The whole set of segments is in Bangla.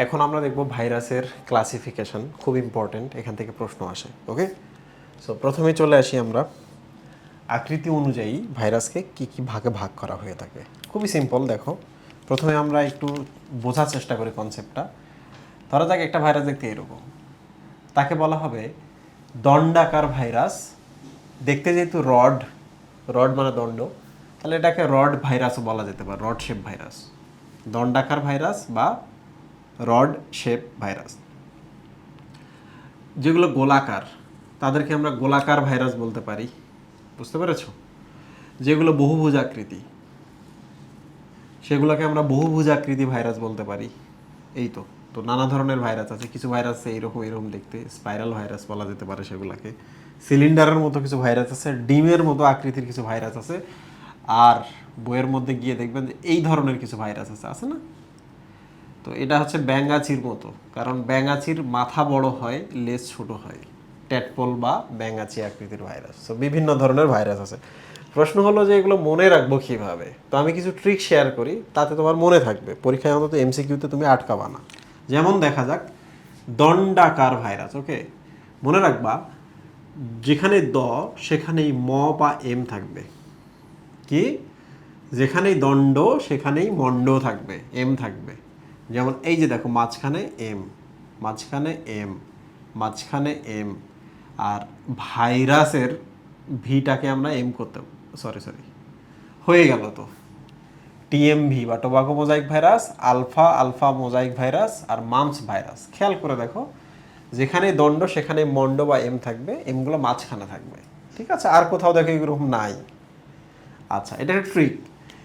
এখন আমরা দেখব ভাইরাসের ক্লাসিফিকেশন খুব ইম্পর্টেন্ট এখান থেকে প্রশ্ন আসে ওকে সো প্রথমে চলে আসি আমরা। আকৃতি অনুযায়ী ভাইরাসকে কি কি ভাগে ভাগ করা হয়ে থাকে? খুবই সিম্পল দেখো। প্রথমে আমরা একটু বোঝার চেষ্টা করি কনসেপ্টটা ধরা যাক একটা ভাইরাস দেখতে এরকম। তাকে বলা হবে দণ্ডাকার ভাইরাস। দেখতে যেহেতু রড রড মানে দণ্ড, তাহলে এটাকে রড ভাইরাসও বলা যেতে পারে, রড শেপ ভাইরাস। দণ্ডাকার ভাইরাস বা রড, শেপ, ভাইরাস। যেগুলো গোলাকার, তাদেরকে আমরা গোলাকার ভাইরাস বলতে পারি। বুঝতে পেরেছ? যেগুলো বহুভুজ আকৃতি সেগুলোকে আমরা বহুভুজ আকৃতি ভাইরাস বলতে পারি। এই তো তো নানা ধরনের ভাইরাস আছে। কিছু ভাইরাস আছে এইরকম এরকম দেখতে। স্পাইরাল ভাইরাস বলা যেতে পারে সেগুলোকে। সিলিন্ডারের মতো কিছু ভাইরাস আছে, ডিমের মতো আকৃতির কিছু ভাইরাস আছে। আর বইয়ের মধ্যে গিয়ে দেখবেন যে এই ধরনের কিছু ভাইরাস আছে আছে না? তো এটা হচ্ছে ব্যাঙ্গাচির মতো, কারণ ব্যাঙ্গাচির মাথা বড় হয়, লেজ ছোট হয়। ট্যাটপল বা ব্যাঙ্গাচি আকৃতির ভাইরাস। তো বিভিন্ন ধরনের ভাইরাস আছে। প্রশ্ন হলো যে এগুলো মনে রাখব কীভাবে? তো আমি কিছু ট্রিক শেয়ার করি, তাতে তোমার মনে থাকবে। পরীক্ষায় অন্তত এমসিকিউতে তুমি আটকাবা না। যেমন দেখা যাক, দণ্ডাকার ভাইরাস ওকে মনে রাখবা, যেখানে দ, সেখানেই ম বা এম থাকবে। কি? যেখানেই দণ্ড, সেখানেই মণ্ড থাকবে এম থাকবে। যেমন এই যে দেখো মাঝখানে এম মাঝখানে এম মাঝখানে এম আর ভাইরাসের ভিটাকে আমরা এম করতে সরি সরি হয়ে গেল তো। টিএমভি বা tobacco mosaic virus alpha alpha mosaic virus আর মামস ভাইরাস খেয়াল করে দেখো, যেখানে দণ্ড, সেখানে মণ্ড বা এম থাকবে এমগুলো মাঝখানে থাকবে। ঠিক আছে? আর কোথাও দেখো এরকম নাই। আচ্ছা এটা একটা ট্রিক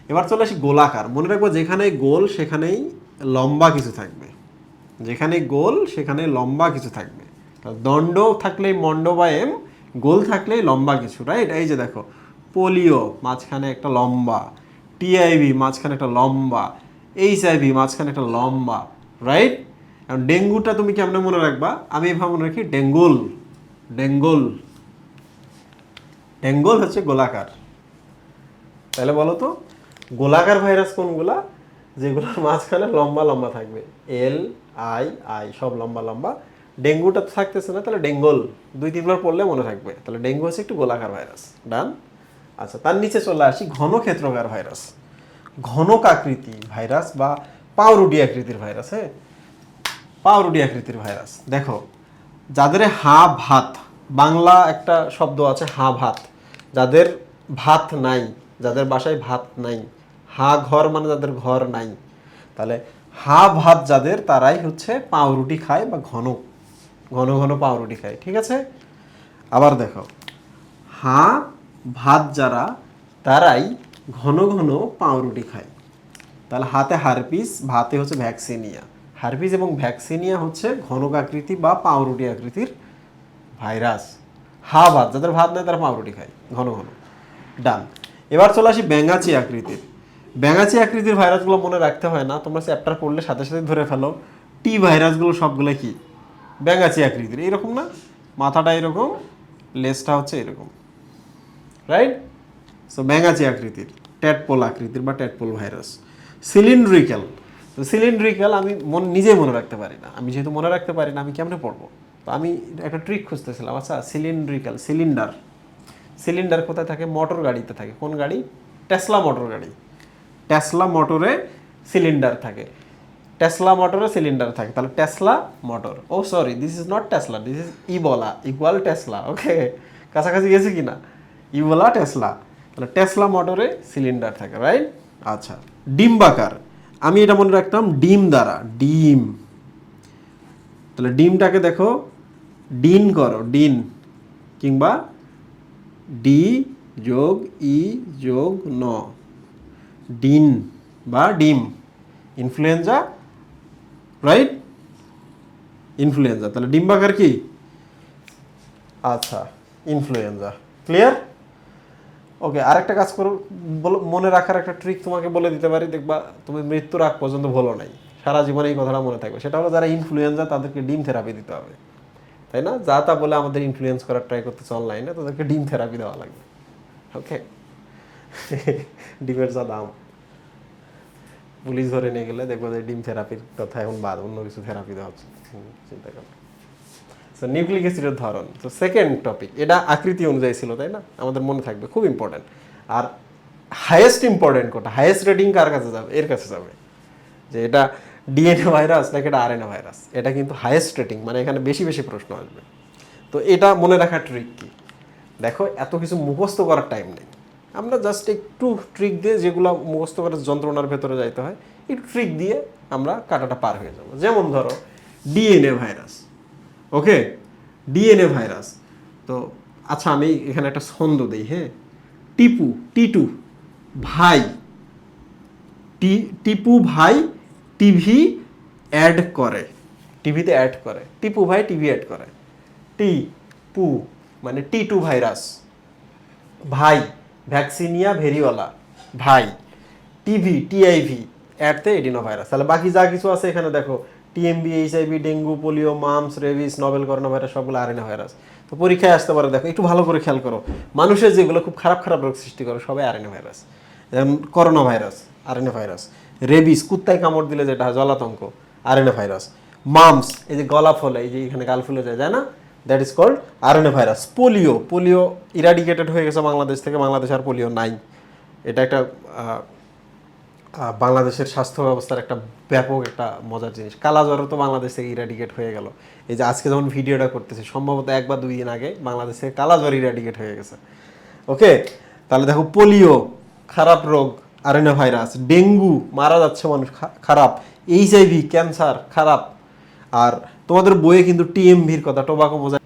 এবার চলে আসি গোলাকার। মনে রাখব যেখানে গোল, সেখানেই লম্বা কিছু থাকবে। যেখানে গোল, সেখানে লম্বা কিছু থাকবে। দণ্ড থাকলেই মণ্ড বা এম, গোল থাকলেই লম্বা কিছু রাইট এই যে দেখো, পোলিও, মাঝখানে একটা লম্বা। টিআইভি মাঝখানে একটা লম্বা। এইচ আইভি মাঝখানে একটা লম্বা রাইট এখন ডেঙ্গুটা তুমি কেমনে মনে রাখবা? আমি এভাবে মনে রাখি, ডেঙ্গুল ডেঙ্গুল। ডেঙ্গুল হচ্ছে গোলাকার। তাহলে বলো তো, গোলাকার ভাইরাস কোনগুলা? যেগুলোর মাঝখানে লম্বা লম্বা থাকবে। এল আই আই সব লম্বা লম্বা। ডেঙ্গুটা তো থাকতেছে না, তাহলে ডেঙ্গল দুই তিনবার পড়লে মনে থাকবে। তাহলে ডেঙ্গু হচ্ছে একটু গোলাকার ভাইরাস। ডান আচ্ছা তার নিচে চলে আসি, ঘনক্ষেত্রকার ভাইরাস। ঘনক আকৃতি ভাইরাস বা পাউরুটি আকৃতির ভাইরাস হ্যাঁ? পাউরুটি আকৃতির ভাইরাস। দেখো, যাদের হা ভাত, বাংলা একটা শব্দ আছে হা ভাত। যাদের ভাত নাই, যাদের বাসায় ভাত নাই হা ঘর মানে যাদের ঘর নাই। তাহলে হা ভাত যাদের, তারাই হচ্ছে পাউরুটি খায় বা ঘন ঘন ঘন পাউরুটি খায়, ঠিক আছে? আবার দেখো, হা ভাত যারা, তারাই ঘন ঘন পাউরুটি খায়। তাহলে হাতে হারপিস, ভাতে হচ্ছে ভ্যাকসিনিয়া। হারপিস এবং ভ্যাকসিনিয়া হচ্ছে ঘনক আকৃতি বা পাউরুটি আকৃতির ভাইরাস। হা ভাত, যাদের ভাত নেয় তারা পাউরুটি খায়, ঘন ঘন। ডান। এবার চলে আসি ব্যাঙাচি আকৃতির। ব্যাঙাচি আকৃতির ভাইরাসগুলো মনে রাখতে হয় না, তোমরা চ্যাপ্টার পড়লে সাথে সাথে ধরে ফেলো। টি ভাইরাসগুলো সবগুলো কি? ব্যাঙাচি আকৃতির, এরকম না? মাথাটা এরকম, লেজটা হচ্ছে এরকম। রাইট সো ব্যাঙাচি আকৃতির ট্যাটপোল আকৃতির বা ট্যাটপোল ভাইরাস সিলিন্ড্রিক্যাল তো সিলিন্ড্রিক্যাল আমি মন নিজে মনে রাখতে পারি না। আমি যেহেতু মনে রাখতে পারি না, আমি কেমনে পড়ব? তো আমি একটা ট্রিক খুঁজতেছিলাম আচ্ছা সিলিন্ড্রিক্যাল সিলিন্ডার সিলিন্ডার কোথায় থাকে? মোটর গাড়িতে থাকে। কোন গাড়ি? টেসলা মোটর গাড়ি। টেসলা মোটরে সিলিন্ডার থাকে। টেসলা মোটরে সিলিন্ডার থাকে। তাহলে Tesla motor. Oh sorry this is not Tesla this is Ebola equal Tesla okay কাছাকাছি গেছে কি না ইবোলা টেসলা তাহলে টেসলা মোটরে সিলিন্ডার থাকে রাইট আচ্ছা ডিম্বাকার। আমি এটা মনে রাখতাম ডিম দ্বারা, ডিম। তাহলে ডিমটাকে দেখো, ডিন করো, ডিন। কিংবা ডি যোগ ই যোগ ন। ডিন বা ডিম। Influenza right influenza. তাহলে ডিম্বাকার কি? আচ্ছা ইনফ্লুয়েঞ্জা। ক্লিয়ার ওকে আরেকটা কাজ করো মনে রাখার একটা ট্রিক তোমাকে বলে দিতে পারি, দেখবা তুমি মৃত্যুর আগ পর্যন্ত ভুলো নাই। সারা জীবনে এই কথাটা মনে থাকবে। সেটা হলো যারা ইনফ্লুয়েঞ্জা তাদেরকে ডিম থেরাপি দিতে হবে। তাই না? যা তা বলে আমাদের ইনফ্লুয়েন্স করার ট্রাই করতেছে অনলাইনে তাদেরকে ডিম থেরাপি দেওয়া লাগবে। ওকে ডিমের যা দাম। পুলিশ ধরে নিয়ে গেলে দেখব যে ডিম থেরাপির কথা এখন বাদ, অন্য কিছু থেরাপি দেওয়া হচ্ছে। চিন্তা করো। সো নিউক্লিক অ্যাসিডের ধরন। তো সেকেন্ড টপিক এটা আকৃতি অনুযায়ী ছিল, তাই না? আমাদের মনে থাকবে, খুব ইম্পর্টেন্ট আর highest important quota highest rating কার কাছে যাবে? এর কাছে যাবে। যে এটা ডিএনএ ভাইরাস নাকি এটা আরএনএ ভাইরাস এটা কিন্তু হাইয়েস্ট রেটিং মানে এখানে বেশি বেশি প্রশ্ন আসবে। তো এটা মনে রাখার ট্রিক কি? দেখো, এত কিছু মুখস্থ করার টাইম নেই। আমরা জাস্ট একটু ট্রিক দিয়ে যেগুলো মুখস্থ করার যন্ত্রণার ভেতরে যাইতে হয়, একটু ট্রিক দিয়ে আমরা কাটাটা পার হয়ে যাব। যেমন ধরো DNA virus okay DNA virus তো আচ্ছা আমি এখানে একটা ছন্দ দিই হ্যাঁ? টিপু, টিটু, ভাই, টি, টিপু ভাই টিভি অ্যাড করে। টিভিতে অ্যাড করে। টিপু ভাই টিভি অ্যাড করে। টি পু মানে টি টু ভাইরাস, ভাই। ভ্যাকসিনিয়া ভেরিওয়ালা ভাই, টিভি, টিআইভি অ্যাডতে এডিনো ভাইরাস তাহলে বাকি যা কিছু আছে এখানে দেখো TMV HIV dengue, polio, mumps, rabies novel corona virus সবগুলো আরএনএ ভাইরাস তো পরীক্ষায় আসতে পারে, দেখো, একটু ভালো করে খেয়াল করো। মানুষের যেগুলো খুব খারাপ খারাপ রোগ সৃষ্টি করে, সবাই আরএনএ ভাইরাস যেমন corona virus RNA virus rabies, কুত্তায় কামড় দিলে যেটা জলাতঙ্ক আরএনএ ভাইরাস মামস, এই যে গলা ফলে, এই যে এখানে গাল ফুলে যায় যায় না? That is called RNA virus polio polio eradicated হয়ে গেছে বাংলাদেশ থেকে। বাংলাদেশ আর পোলিও নাই। এটা একটা বাংলাদেশের স্বাস্থ্য ব্যবস্থার একটা ব্যাপক একটা মজার জিনিস। কালাজ্বরও তো বাংলাদেশ থেকে ইরাডিকেট হয়ে গেল। এই যে আজকে যখন ভিডিওটা করতেছি, সম্ভবত এক বা দুই দিন আগে বাংলাদেশ থেকে কালাজ্বর ইরাডিকেট হয়ে গেছে। ওকে তাহলে দেখো পোলিও খারাপ রোগ আরএনএ ভাইরাস ডেঙ্গু, মারা যাচ্ছে মানুষ খারাপ এইচআইভি ক্যান্সার খারাপ। আর তোমাদের বইয়ে কিন্তু টিএমভির কথা, টোবাকো মোজাইক।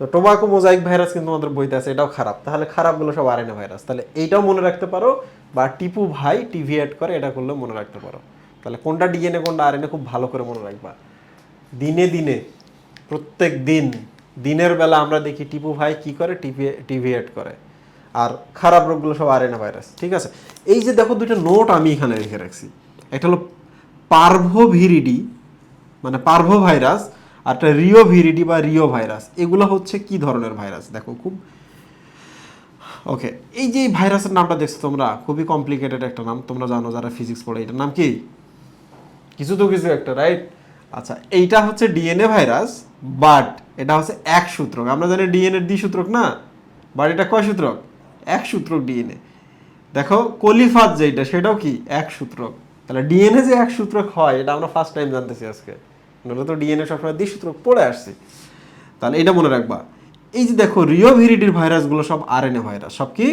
তো টোবাকো মোজাইক ভাইরাস কিন্তু আমাদের বইতে আছে, এটাও খারাপ। তাহলে খারাপগুলো সব আরএনএ ভাইরাস। তাহলে এইটাও মনে রাখতে পারো, বা টিপু ভাই টিভি অ্যাড করে, এটা করলেও মনে রাখতে পারো। তাহলে কোনটা ডিএনএ, কোনটা আরএনএ খুব ভালো করে মনে রাখবা। দিনে দিনে, প্রত্যেক দিন, দিনের বেলা আমরা দেখি টিপু ভাই কি করে টিভি টিভি অ্যাড করে। আর খারাপ রোগগুলো সব আরএনএ ভাইরাস, ঠিক আছে? এই যে দেখো দুইটা নোট আমি এখানে রেখে রাখছি। একটা হলো পার্ভোভিরিডি মানে পার্ভো ভাইরাস একটা রিও ভিরিডি বা রিও ভাইরাস, এগুলো হচ্ছে কি ধরনের ভাইরাস? দেখো খুব ওকে, এই যে ভাইরাসের নামটা দেখছ তোমরা, খুবই কমপ্লিকেটেড একটা নাম, তোমরা জানো যারা ফিজিক্স পড়ে, এটার নাম কি? কিছু তো কিছু একটা রাইট আচ্ছা এইটা হচ্ছে ডিএনএ ভাইরাস বাট এটা হচ্ছে এক সূত্রক। আমরা জানি ডিএনএ দ্বি সূত্রক না বাট এটা কয় সূত্রক? এক সূত্রক ডিএনএ। দেখো কলিফাজ যেটা সেটাও কি? এক সূত্রক। তাহলে ডিএনএ যে এক সূত্রক হয়, এটা আমরা ফার্স্ট টাইম জানতেছি আজকে। নইলে তো ডিএনএ সবসময় দ্বি সূত্রক পড়ে আসছি। তাহলে এটা মনে রাখবা। এই যে দেখো রিওভিরিডির ভাইরাসগুলো সব আরএনএ ভাইরাস, সব কি?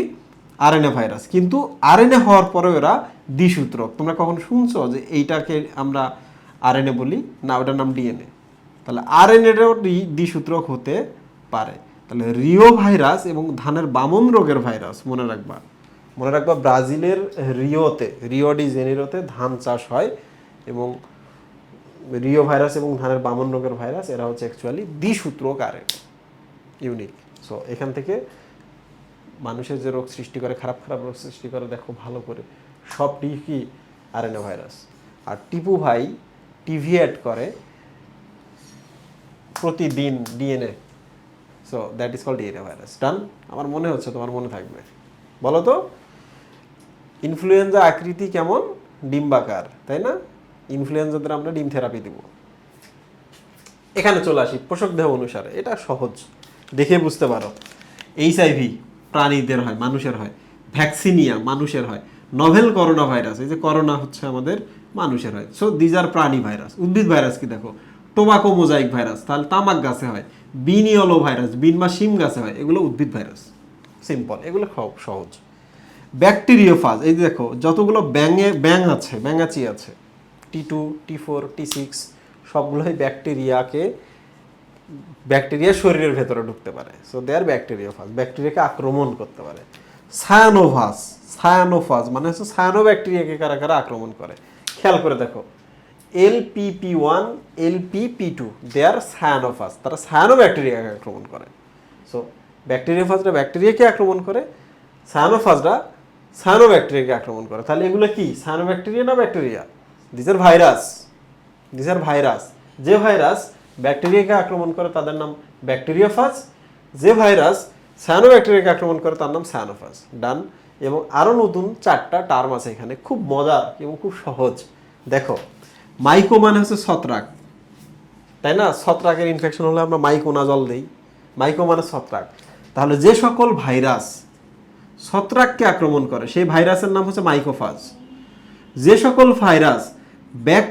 RNA virus. কিন্তু আরএনএ হওয়ার পরেও এরা দ্বিসূত্রক। তোমরা কখন শুনছো যে এইটাকে আমরা আরএনএ বলি? না, ওটার নাম ডিএনএ তাহলে আরএনএটাও দ্বিসূত্রক হতে পারে। তাহলে রিও ভাইরাস এবং ধানের বামন রোগের ভাইরাস, মনে রাখবা। মনে রাখবা ব্রাজিলের রিওতে, রিও ডি জেনিরোতে ধান চাষ হয় এবং রিও ভাইরাস এবং ধানের বামন রোগের ভাইরাস, এরা হচ্ছে অ্যাকচুয়ালি দ্বিসূত্রক আর ইউনিক সো এখান থেকে মানুষের যে রোগ সৃষ্টি করে, খারাপ খারাপ রোগ সৃষ্টি করে, দেখো ভালো করে, সব সবটি কি আরএনএ ভাইরাস। আর টিপু ভাই টিভি অ্যাড করে প্রতিদিন DNA so that is call DNA virus ডান আমার মনে হচ্ছে, তোমার মনে থাকবে। বলো তো? ইনফ্লুয়েঞ্জা আকৃতি কেমন? ডিম্বাকার, তাই না? ইনফ্লুয়েঞ্জাদের আমরা ডিম থেরাপি দিব। এখানে চলে আসি, পোষক দেহ অনুসারে। এটা সহজ, দেখে বুঝতে পারো। এইচআইভি প্রাণীদের হয়, মানুষের হয়। ভ্যাকসিনিয়া মানুষের হয়। নভেল করোনা ভাইরাস এই যে করোনা হচ্ছে আমাদের মানুষের হয়। সো দিজ আর প্রাণী ভাইরাস উদ্ভিদ ভাইরাস কি দেখো? টোবাকো মোজাইক ভাইরাস তাহলে তামাক গাছে হয়। বিনিয়লো ভাইরাস বিন বা শিম গাছে হয়। এগুলো উদ্ভিদ ভাইরাস সিম্পল এগুলো খুব সহজ। ব্যাকটেরিওফাজ এই দেখো, যতগুলো ব্যাঙে ব্যাং আছে, ব্যাঙাচি আছে T two T four T six সবগুলোই ব্যাকটেরিয়াকে, ব্যাকটেরিয়া শরীরের ভেতরে ঢুকতে পারে। সো দে আর ব্যাকটেরিওফাজ ব্যাকটেরিয়াকে আক্রমণ করতে পারে। সায়ানোভাস সায়ানোফাজ মানে হচ্ছে সায়ানো ব্যাকটেরিয়াকে কারা কারা আক্রমণ করে? খেয়াল করে দেখো। L P P one L P P two they are cyanophage তারা সায়ানো ব্যাকটেরিয়াকে আক্রমণ করে। সো ব্যাকটেরিয়াফাজরা ব্যাকটেরিয়াকে আক্রমণ করে সায়ানোফাজরা সায়ানো ব্যাকটেরিয়াকে আক্রমণ করে। তাহলে এগুলো কি? সায়ানো ব্যাকটেরিয়া না bacteria this are virus this are virus যে ভাইরাস ব্যাকটেরিয়াকে আক্রমণ করে তাদের নাম ব্যাকটেরিয়াফাজ যে ভাইরাস সায়ানো ব্যাকটেরিয়াকে আক্রমণ করে তার নাম সায়ানোফাজ ডান এবং আরও নতুন চারটা টার্ম আছে এখানে। খুব মজার এবং খুব সহজ। দেখো মাইকো মানে হচ্ছে ছত্রাক। তাই না? ছত্রাকের ইনফেকশন হলে আমরা মাইকোনাজল দিই। মাইকো মানে ছত্রাক। তাহলে যে সকল ভাইরাস ছত্রাককে আক্রমণ করে, সেই ভাইরাসের নাম হচ্ছে মাইকোফাজ যে সকল ভাইরাস ব্যাক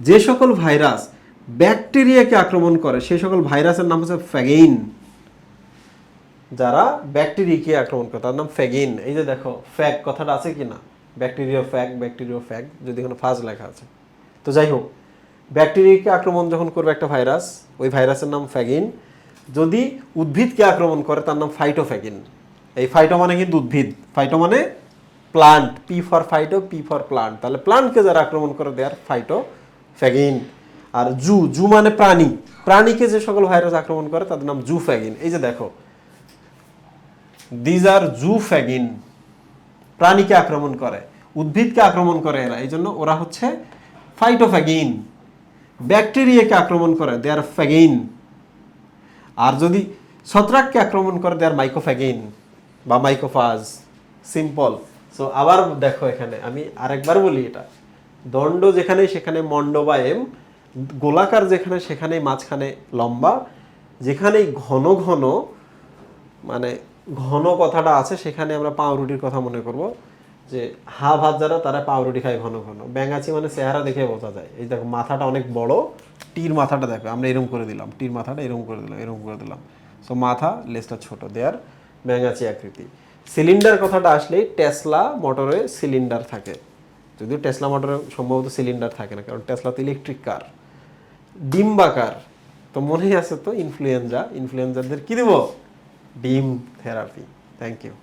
যে সকল ভাইরাস ব্যাকটেরিয়াকে আক্রমণ করে সেই সকল ভাইরাসের নাম হচ্ছে ফ্যাগেইন। যারা ব্যাকটেরিয়াকে আক্রমণ করে, তার নাম ফ্যাগিন এই যে দেখো, ফ্যাগ কথাটা আছে কি না? ব্যাকটেরিয়া ফ্যাগ ব্যাকটেরিয়া ফ্যাগ, যদি কোনো ফাজ লেখা আছে। তো যাই হোক, ব্যাকটেরিয়াকে আক্রমণ যখন করবে একটা ভাইরাস, ওই ভাইরাসের নাম ফ্যাগিন যদি উদ্ভিদকে আক্রমণ করে, তার নাম ফাইটোফ্যাগিন এই ফাইটো মানে কিন্তু উদ্ভিদ। ফাইটো মানে plant P for phyto P for plant তাহলে প্লান্টকে যারা আক্রমণ করে দেয়ার ফাইটো ফ্যাগিন আর জু জু মানে প্রাণী। প্রাণীকে যে সকল ভাইরাস আক্রমণ করে, তাদের নাম জু ফ্যাগিন এই যে দেখো দিজ আর জু ফ্যাগিন প্রাণীকে আক্রমণ করে, উদ্ভিদকে আক্রমণ করে এরা। এই জন্য ওরা হচ্ছে ফাইটোফ্যাগিন ব্যাকটেরিয়াকে আক্রমণ করে দে আর ফ্যাগিন আর যদি ছত্রাককে আক্রমণ করে দে আর মাইকোফ্যাগিন বা মাইকোফাজ সিম্পল সো আবার দেখো এখানে, আমি আরেকবার বলি এটা। দণ্ড যেখানে, সেখানে মণ্ড বা এম, গোলাকার যেখানে সেখানে মাঝখানে লম্বা। যেখানেই ঘন ঘন মানে ঘন কথাটা আছে, সেখানে আমরা পাউরুটির কথা মনে করব। যে হা ভাত যারা, তারা পাউরুটি খায় ঘন ঘন। ব্যাঙাচি মানে চেহারা দেখে বোঝা যায়। এই দেখো, মাথাটা অনেক বড়, টির মাথাটা দেখো, আমরা এরকম করে দিলাম। টির মাথাটা এরকম করে দিলাম এরকম করে দিলাম। সো মাথা, লেজটা ছোট, দেয়ার ব্যাঙাচি আকৃতি। সিলিন্ডার কথাটা আসলেই টেসলা মোটরে সিলিন্ডার থাকে। যদিও টেসলা মোটরে সম্ভবত সিলিন্ডার থাকে না, কারণ টেসলা তো ইলেকট্রিক কার। ডিম্বাকার তো মনেই আছে তো ইনফ্লুয়েঞ্জা। ইনফ্লুয়েঞ্জারদের কী দেবো? ডিম থেরাপি। Thank you